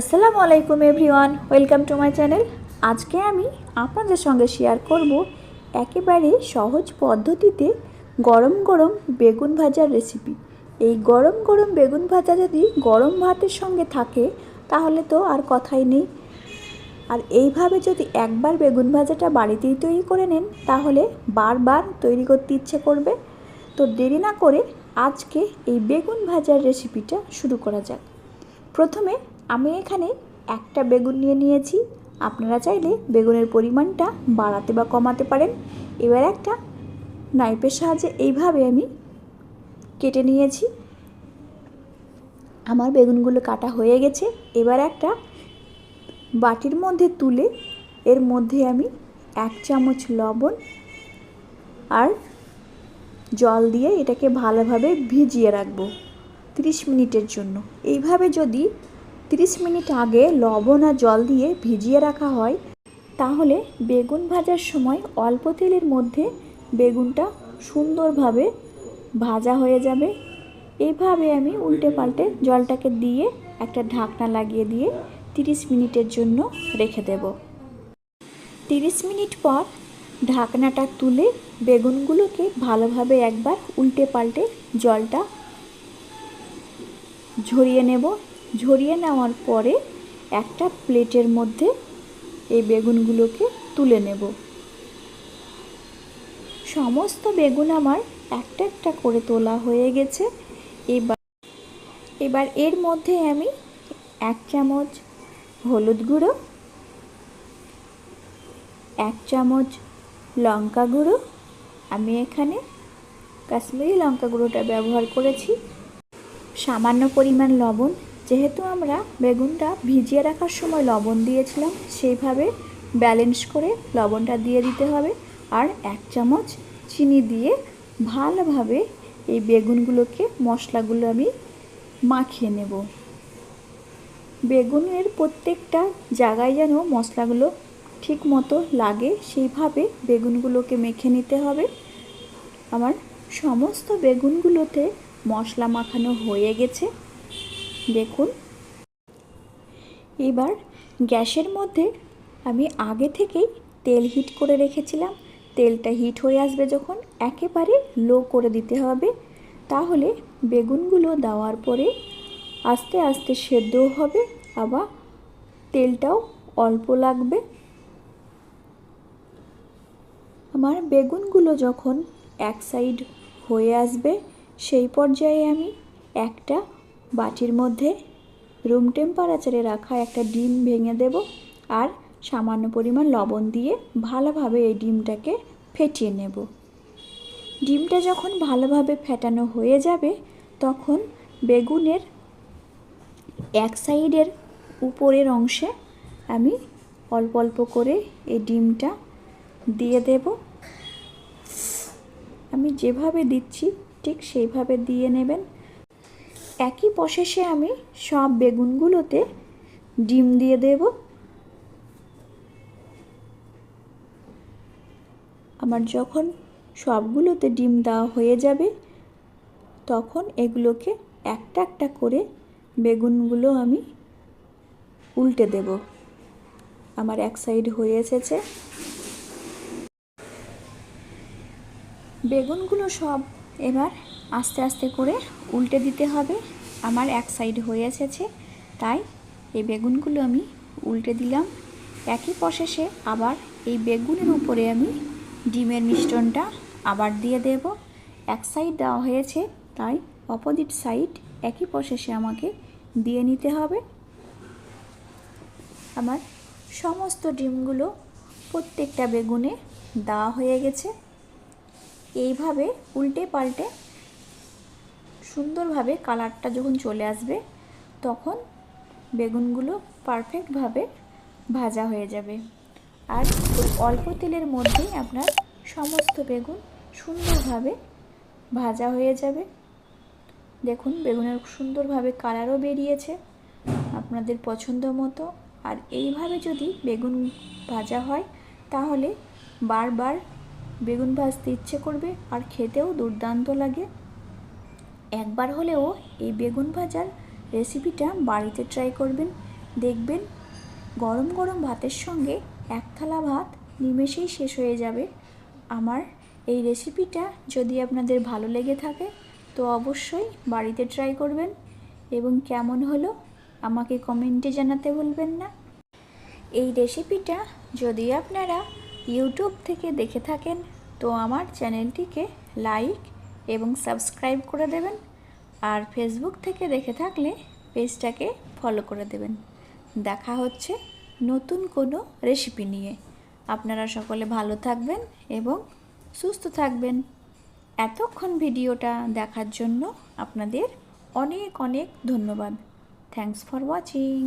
আসসালামু আলাইকুম everyone, welcome to my channel. আজকে আমি আপনাদের সঙ্গে শেয়ার করব একেবারে সহজ পদ্ধতিতে গরম গরম বেগুন ভাজার রেসিপি এই গরম গরম বেগুন ভাজা যদি গরম ভাতের সঙ্গে থাকে, তাহলে তো আর কথাই নেই। আর এইভাবে যদি একবার বেগুন ভাজাটা বাড়িতেই তৈরি করে নেন, তাহলে বারবার তৈরি করতে ইচ্ছে করবে। তো দেরি না করে আজকে এই বেগুন ভাজার রেসিপিটা শুরু করা যাক। প্রথমে আমি এখানে একটা বেগুন নিয়ে নিয়েছি। আপনারা চাইলে বেগুনের পরিমাণটা বাড়াতে বা কমাতে পারেন। এবার একটা নাইফের সাহায্যে এইভাবে আমি কেটে নিয়েছি। আমার বেগুনগুলো কাটা হয়ে গেছে। এবার একটা বাটির মধ্যে তুলে এর মধ্যে আমি এক চামচ লবণ আর জল দিয়ে এটাকে ভালোভাবে ভিজিয়ে রাখব 30 মিনিটের জন্য। এইভাবে যদি 30 মিনিট আগে লবণ আর জল দিয়ে ভিজিয়ে রাখা হয়। তাহলে বেগুন ভাজার সময় অল্প তেলের মধ্যে বেগুনটা সুন্দরভাবে ভাজা হয়ে যাবে। এইভাবে আমি উল্টে পাল্টে জলটাকে দিয়ে একটা ঢাকনা লাগিয়ে দিয়ে 30 মিনিটের জন্য রেখে দেব। 30 মিনিট পর ঢাকনাটা তুলে বেগুনগুলোকে ভালোভাবে একবার উল্টে পাল্টে জলটা ঝরিয়ে নেব। ঝরিয়ে নেওয়ার পরে একটা প্লেটের মধ্যে এই বেগুনগুলোকে তুলে নেব। সমস্ত বেগুন আমার একটা একটা করে তোলা হয়ে গেছে। এবার এবার এর মধ্যে আমি এক চামচ হলুদ গুঁড়ো, এক চামচ লঙ্কা গুঁড়ো, আমি এখানে কাশ্মীরি লঙ্কা গুঁড়োটা ব্যবহার করেছি। সামান্য পরিমাণ লবণ যেহেতু আমরা বেগুনটা ভিজিয়ে রাখার সময় লবণ দিয়েছিলাম, সেইভাবে ব্যালেন্স করে লবণটা দিয়ে দিতে হবে। আর এক চামচ চিনি দিয়ে ভালোভাবে এই বেগুনগুলোকে, মশলাগুলো আমি মাখিয়ে নেব। বেগুনের প্রত্যেকটা জায়গায় যেন মশলাগুলো ঠিক মতো লাগে, সেইভাবে বেগুনগুলোকে মেখে নিতে হবে। আমার সমস্ত বেগুনগুলোতে মশলা মাখানো হয়ে গেছে। দেখুন। এবার গ্যাসের মধ্যে আমি আগে থেকেই তেল হিট করে রেখেছিলাম। তেলটা হিট হয়ে আসবে যখন একেবারে লো করে দিতে হবে। তাহলে বেগুনগুলো দেওয়ার পরে আস্তে আস্তে সেদ্ধও হবে, আবার তেলটাও অল্প লাগবে। আমার বেগুনগুলো যখন এক সাইড হয়ে আসবে, সেই পর্যায়ে আমি একটা বাটির মধ্যে রুম টেম্পারেচারে রাখা একটা ডিম ভেঙে দেব আর সামান্য পরিমাণ লবণ দিয়ে ভালোভাবে এই ডিমটাকে ফেটিয়ে নেব। ডিমটা যখন ভালোভাবে ফেটানো হয়ে যাবে, তখন বেগুনের এক সাইডের উপরের অংশে আমি অল্প অল্প করে এই ডিমটা দিয়ে দেব। আমি যেভাবে দিচ্ছি ঠিক সেইভাবে দিয়ে নেবেন। একই প্রসেসে আমি সব বেগুনগুলোতে ডিম দিয়ে দেব। আমার যখন সবগুলোতে ডিম দেওয়া হয়ে যাবে, তখন এগুলোকে একটা একটা করে বেগুনগুলো আমি উল্টে দেব। আমার এক সাইড হয়ে এসেছে। বেগুনগুলো সব এবার আস্তে আস্তে করে উল্টে দিতে হবে। আমার এক সাইড হয়ে এসেছে, তাই এই বেগুনগুলো আমি উল্টে দিলাম। একই প্রসেসে আবার এই বেগুনের উপরে আমি ডিমের মিশ্রণটা আবার দিয়ে দেব। এক সাইড দেওয়া হয়েছে, তাই অপোজিট সাইড একই প্রসেসে আমাকে দিয়ে নিতে হবে। আমার সমস্ত ডিমগুলো প্রত্যেকটা বেগুনে দেওয়া হয়ে গেছে। এইভাবে উল্টে পাল্টে সুন্দরভাবে কালারটা যখন চলে আসবে, তখন বেগুনগুলো পারফেক্টভাবে ভাজা হয়ে যাবে। আর অল্প তেলের মধ্যেই আপনার সমস্ত বেগুন সুন্দরভাবে ভাজা হয়ে যাবে। দেখুন, বেগুনের সুন্দরভাবে কালারও বেরিয়েছে আপনাদের পছন্দ মতো। আর এইভাবে যদি বেগুন ভাজা হয়, তাহলে বারবার বেগুন ভাজতে ইচ্ছে করবে আর খেতেও দুর্দান্ত লাগে। একবার হলেও এই বেগুন ভাজার রেসিপিটা বাড়িতে ট্রাই করবেন। দেখবেন গরম গরম ভাতের সঙ্গে এক থালা ভাত নিমেষেই শেষ হয়ে যাবে। আমার এই রেসিপিটা যদি আপনাদের ভালো লেগে থাকে, তো অবশ্যই বাড়িতে ট্রাই করবেন। এবং কেমন হলো আমাকে কমেন্টে জানাতে ভুলবেন না। এই রেসিপিটা যদি আপনারা ইউটিউব থেকে দেখে থাকেন, তো আমার চ্যানেলটিকে লাইক এবং সাবস্ক্রাইব করে দেবেন। আর ফেসবুক থেকে দেখে থাকলে পেজটাকে ফলো করে দেবেন। দেখা হচ্ছে নতুন কোনো রেসিপি নিয়ে। আপনারা সকলে ভালো থাকবেন এবং সুস্থ থাকবেন। এতক্ষণ ভিডিওটা দেখার জন্য আপনাদের অনেক অনেক ধন্যবাদ। Thanks for watching